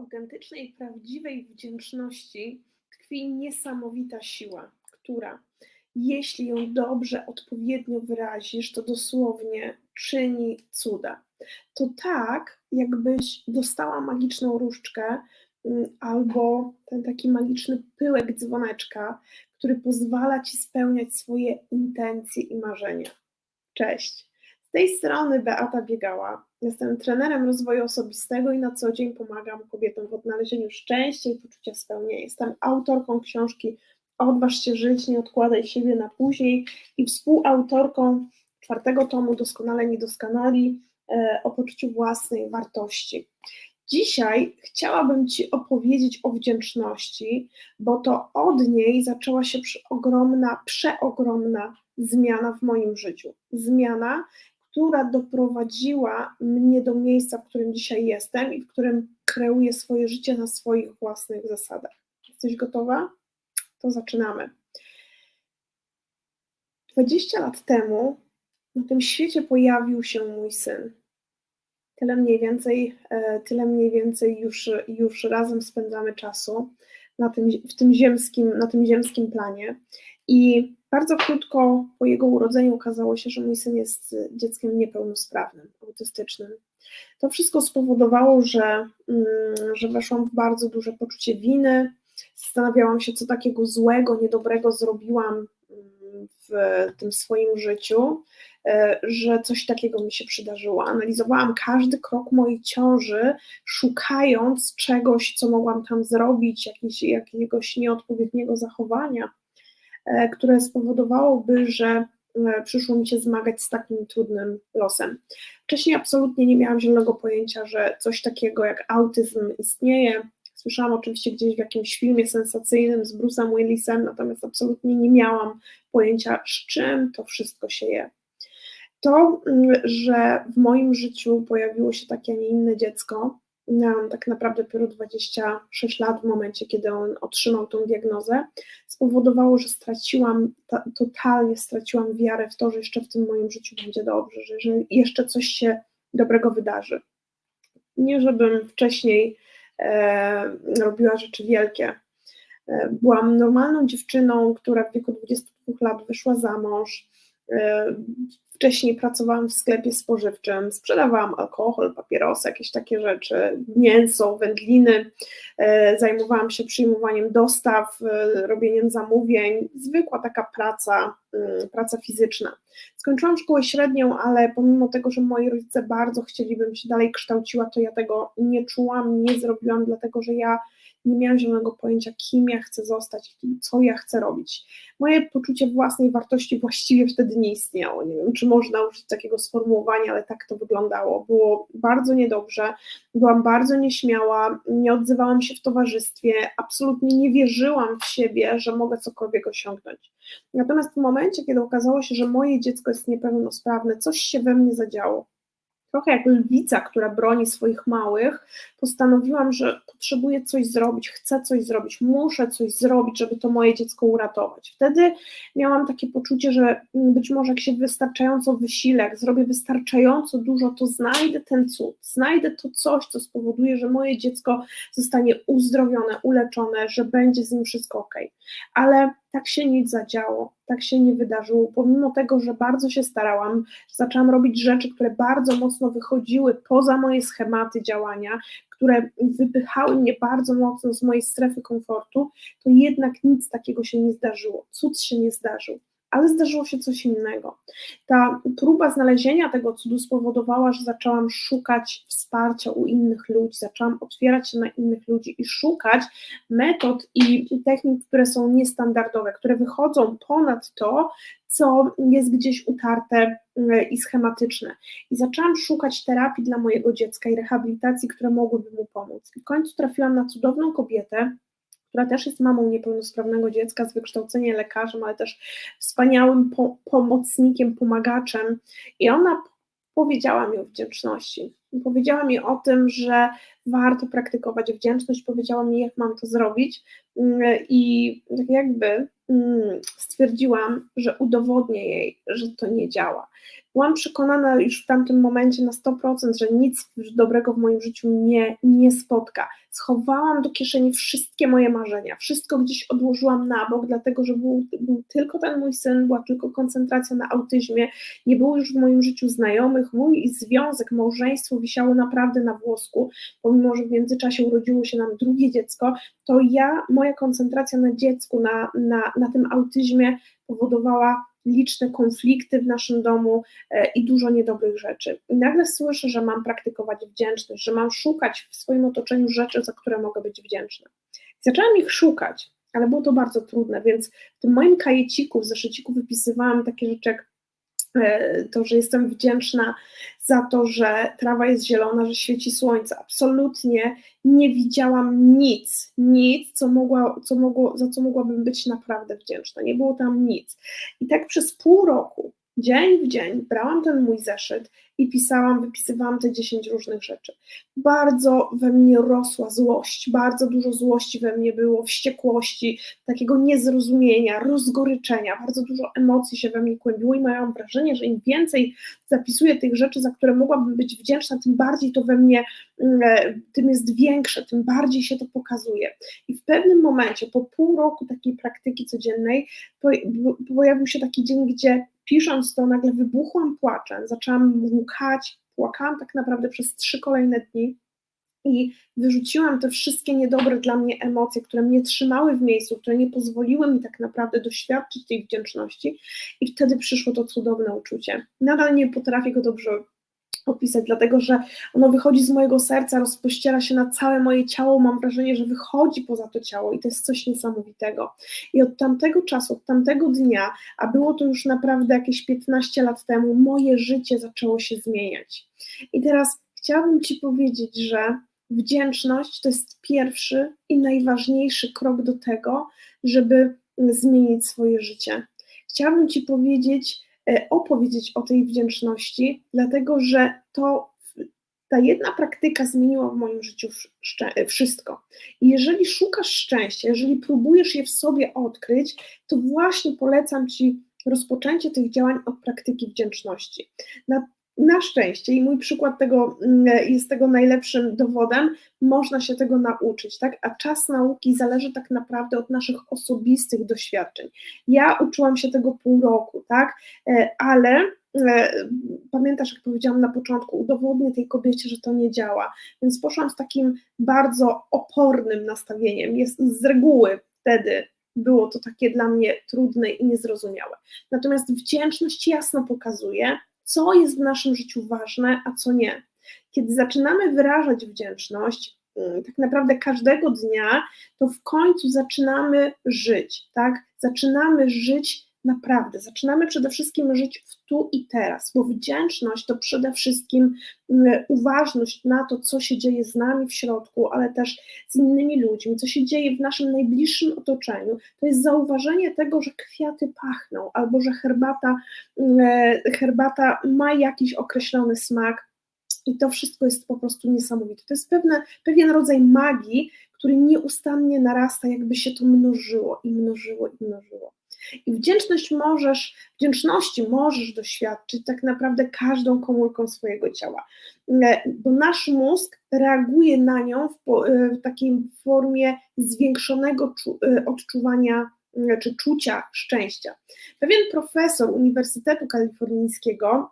autentycznej, prawdziwej wdzięczności tkwi niesamowita siła, która, jeśli ją dobrze, odpowiednio wyrazisz, to dosłownie czyni cuda. To tak, jakbyś dostała magiczną różdżkę mm, albo ten taki magiczny pyłek dzwoneczka, który pozwala ci spełniać swoje intencje i marzenia. Cześć. Z tej strony Beata Biegała. Jestem trenerem rozwoju osobistego i na co dzień pomagam kobietom w odnalezieniu szczęścia i poczucia spełnienia. Jestem autorką książki Odważ się żyć, nie odkładaj siebie na później i współautorką czwartego tomu Doskonale Niedoskonali e, o poczuciu własnej wartości. Dzisiaj chciałabym Ci opowiedzieć o wdzięczności, bo to od niej zaczęła się ogromna, przeogromna zmiana w moim życiu. Zmiana, która doprowadziła mnie do miejsca, w którym dzisiaj jestem i w którym kreuję swoje życie na swoich własnych zasadach. Jesteś gotowa? To zaczynamy. 20 lat temu na tym świecie pojawił się mój syn. Tyle mniej więcej, e, tyle mniej więcej już, już razem spędzamy czasu na tym, w tym ziemskim, na tym ziemskim planie. I bardzo krótko po jego urodzeniu okazało się, że mój syn jest dzieckiem niepełnosprawnym, autystycznym. To wszystko spowodowało, że, mm, że weszłam w bardzo duże poczucie winy. Zastanawiałam się, co takiego złego, niedobrego zrobiłam mm, w tym swoim życiu, e, że coś takiego mi się przydarzyło. Analizowałam każdy krok mojej ciąży, szukając czegoś, co mogłam tam zrobić, jakiegoś, jakiegoś nieodpowiedniego zachowania. E, które spowodowałoby, że e, przyszło mi się zmagać z takim trudnym losem. Wcześniej absolutnie nie miałam zielonego pojęcia, że coś takiego jak autyzm istnieje. Słyszałam oczywiście gdzieś w jakimś filmie sensacyjnym z Bruce'em Willisem, natomiast absolutnie nie miałam pojęcia, z czym to wszystko się je. To, mm, że w moim życiu pojawiło się takie, a nie inne dziecko, miałam tak naprawdę dopiero 26 lat w momencie, kiedy on otrzymał tą diagnozę, spowodowało, że straciłam, ta, totalnie straciłam wiarę w to, że jeszcze w tym moim życiu będzie dobrze, że, że jeszcze coś się dobrego wydarzy. Nie, żebym wcześniej e, robiła rzeczy wielkie. E, byłam normalną dziewczyną, która w wieku 22 lat wyszła za mąż, Wcześniej pracowałam w sklepie spożywczym, sprzedawałam alkohol, papierosy, jakieś takie rzeczy, mięso, wędliny. E, zajmowałam się przyjmowaniem dostaw, e, robieniem zamówień, zwykła taka praca, mm, praca fizyczna. Skończyłam szkołę średnią, ale pomimo tego, że moi rodzice bardzo chcieli, bym się dalej kształciła, to ja tego nie czułam, nie zrobiłam, dlatego że ja nie miałam zielonego pojęcia, kim ja chcę zostać, co ja chcę robić. Moje poczucie własnej wartości właściwie wtedy nie istniało. Nie wiem, czy można użyć takiego sformułowania, ale tak to wyglądało. Było bardzo niedobrze, byłam bardzo nieśmiała, nie odzywałam się w towarzystwie, absolutnie nie wierzyłam w siebie, że mogę cokolwiek osiągnąć. Natomiast w momencie, kiedy okazało się, że moje dziecko jest niepełnosprawne, coś się we mnie zadziało trochę jak lwica, która broni swoich małych, postanowiłam, że potrzebuję coś zrobić, chcę coś zrobić, muszę coś zrobić, żeby to moje dziecko uratować. Wtedy miałam takie poczucie, że być może jak się wystarczająco wysilek, zrobię wystarczająco dużo, to znajdę ten cud, znajdę to coś, co spowoduje, że moje dziecko zostanie uzdrowione, uleczone, że będzie z nim wszystko ok. Ale tak się nic zadziało, tak się nie wydarzyło, pomimo tego, że bardzo się starałam, zaczęłam robić rzeczy, które bardzo mocno wychodziły poza moje schematy działania, które wypychały mnie bardzo mocno z mojej strefy komfortu, to jednak nic takiego się nie zdarzyło, cud się nie zdarzył ale zdarzyło się coś innego. Ta próba znalezienia tego cudu spowodowała, że zaczęłam szukać wsparcia u innych ludzi, zaczęłam otwierać się na innych ludzi i szukać metod i technik, które są niestandardowe, które wychodzą ponad to, co jest gdzieś utarte mm, i schematyczne. I zaczęłam szukać terapii dla mojego dziecka i rehabilitacji, które mogłyby mu pomóc. I w końcu trafiłam na cudowną kobietę, która też jest mamą niepełnosprawnego dziecka z wykształceniem lekarzem, ale też wspaniałym po pomocnikiem, pomagaczem. I ona powiedziała mi o wdzięczności. Powiedziała mi o tym, że warto praktykować wdzięczność, powiedziała mi, jak mam to zrobić, mm, i tak jakby mm, stwierdziłam, że udowodnię jej, że to nie działa. Byłam przekonana już w tamtym momencie na 100%, że nic dobrego w moim życiu nie, nie spotka. Schowałam do kieszeni wszystkie moje marzenia, wszystko gdzieś odłożyłam na bok, dlatego że był, był tylko ten mój syn, była tylko koncentracja na autyzmie, nie było już w moim życiu znajomych, mój związek, małżeństwo wisiało naprawdę na włosku, pomimo, że w międzyczasie urodziło się nam drugie dziecko, to ja, moja koncentracja na dziecku, na, na, na tym autyzmie powodowała liczne konflikty w naszym domu e, i dużo niedobrych rzeczy. I nagle słyszę, że mam praktykować wdzięczność, że mam szukać w swoim otoczeniu rzeczy, za które mogę być wdzięczna. zaczęłam ich szukać, ale było to bardzo trudne, więc w tym moim kajeciku, w zeszyciku wypisywałam takie rzeczy jak to, że jestem wdzięczna za to, że trawa jest zielona, że świeci słońce. Absolutnie nie widziałam nic, nic, co mogła, co mogło, za co mogłabym być naprawdę wdzięczna. Nie było tam nic. I tak przez pół roku dzień w dzień brałam ten mój zeszyt i pisałam, wypisywałam te 10 różnych rzeczy. Bardzo we mnie rosła złość, bardzo dużo złości we mnie było, wściekłości, takiego niezrozumienia, rozgoryczenia, bardzo dużo emocji się we mnie kłębiło i miałam wrażenie, że im więcej zapisuję tych rzeczy, za które mogłabym być wdzięczna, tym bardziej to we mnie, mm, e, tym jest większe, tym bardziej się to pokazuje. I w pewnym momencie, po pół roku takiej praktyki codziennej, pojawił się taki dzień, gdzie pisząc to, nagle wybuchłam płaczem, zaczęłam płakałam tak naprawdę przez trzy kolejne dni i wyrzuciłam te wszystkie niedobre dla mnie emocje, które mnie trzymały w miejscu, które nie pozwoliły mi tak naprawdę doświadczyć tej wdzięczności, i wtedy przyszło to cudowne uczucie. Nadal nie potrafię go dobrze opisać, dlatego że ono wychodzi z mojego serca, rozpościera się na całe moje ciało, mam wrażenie, że wychodzi poza to ciało i to jest coś niesamowitego. I od tamtego czasu, od tamtego dnia, a było to już naprawdę jakieś 15 lat temu, moje życie zaczęło się zmieniać. I teraz chciałabym Ci powiedzieć, że wdzięczność to jest pierwszy i najważniejszy krok do tego, żeby zmienić swoje życie. Chciałabym Ci powiedzieć, opowiedzieć o tej wdzięczności, dlatego że to ta jedna praktyka zmieniła w moim życiu e, wszystko. I jeżeli szukasz szczęścia, jeżeli próbujesz je w sobie odkryć, to właśnie polecam Ci rozpoczęcie tych działań od praktyki wdzięczności. Na na szczęście, i mój przykład tego mm, jest tego najlepszym dowodem, można się tego nauczyć, tak? A czas nauki zależy tak naprawdę od naszych osobistych doświadczeń. Ja uczyłam się tego pół roku, tak? E, ale e, pamiętasz, jak powiedziałam na początku, udowodnię tej kobiecie, że to nie działa. Więc poszłam z takim bardzo opornym nastawieniem. Jest z reguły wtedy było to takie dla mnie trudne i niezrozumiałe. Natomiast wdzięczność jasno pokazuje, co jest w naszym życiu ważne, a co nie. Kiedy zaczynamy wyrażać wdzięczność, mm, tak naprawdę każdego dnia, to w końcu zaczynamy żyć, tak? Zaczynamy żyć Naprawdę, zaczynamy przede wszystkim żyć w tu i teraz, bo wdzięczność to przede wszystkim mm, uważność na to, co się dzieje z nami w środku, ale też z innymi ludźmi, co się dzieje w naszym najbliższym otoczeniu. To jest zauważenie tego, że kwiaty pachną, albo że herbata, mm, e, herbata ma jakiś określony smak. I to wszystko jest po prostu niesamowite. To jest pewne, pewien rodzaj magii, który nieustannie narasta, jakby się to mnożyło i mnożyło i mnożyło. I wdzięczność możesz, wdzięczności możesz doświadczyć tak naprawdę każdą komórką swojego ciała, e, bo nasz mózg reaguje na nią w, e, w takiej formie zwiększonego e, odczuwania czy czucia szczęścia. Pewien profesor Uniwersytetu Kalifornijskiego,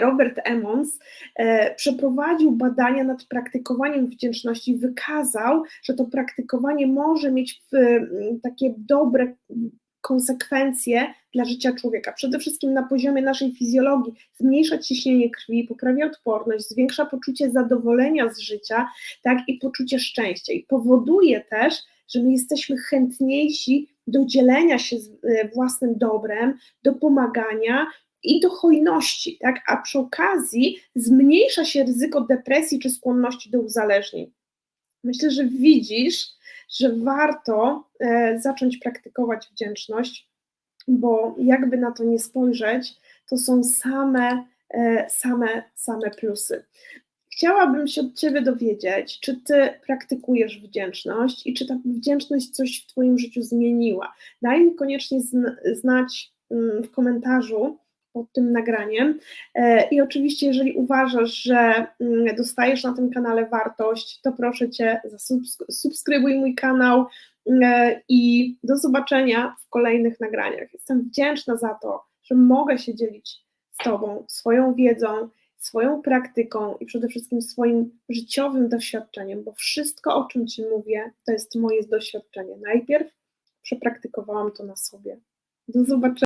Robert Emmons przeprowadził badania nad praktykowaniem wdzięczności i wykazał, że to praktykowanie może mieć takie dobre konsekwencje dla życia człowieka. Przede wszystkim na poziomie naszej fizjologii zmniejsza ciśnienie krwi, poprawia odporność, zwiększa poczucie zadowolenia z życia, tak i poczucie szczęścia. I powoduje też, że my jesteśmy chętniejsi do dzielenia się e, własnym dobrem, do pomagania i do hojności, tak? A przy okazji zmniejsza się ryzyko depresji czy skłonności do uzależnień. Myślę, że widzisz, że warto e, zacząć praktykować wdzięczność, bo jakby na to nie spojrzeć, to są same, e, same, same plusy. Chciałabym się od Ciebie dowiedzieć, czy Ty praktykujesz wdzięczność i czy ta wdzięczność coś w Twoim życiu zmieniła. Daj mi koniecznie znać mm, w komentarzu, pod tym nagraniem. E, I oczywiście, jeżeli uważasz, że mm, dostajesz na tym kanale wartość, to proszę Cię, subskrybuj mój kanał e, i do zobaczenia w kolejnych nagraniach. Jestem wdzięczna za to, że mogę się dzielić z Tobą swoją wiedzą, swoją praktyką i przede wszystkim swoim życiowym doświadczeniem, bo wszystko, o czym Ci mówię, to jest moje doświadczenie. Najpierw przepraktykowałam to na sobie. Do zobaczenia.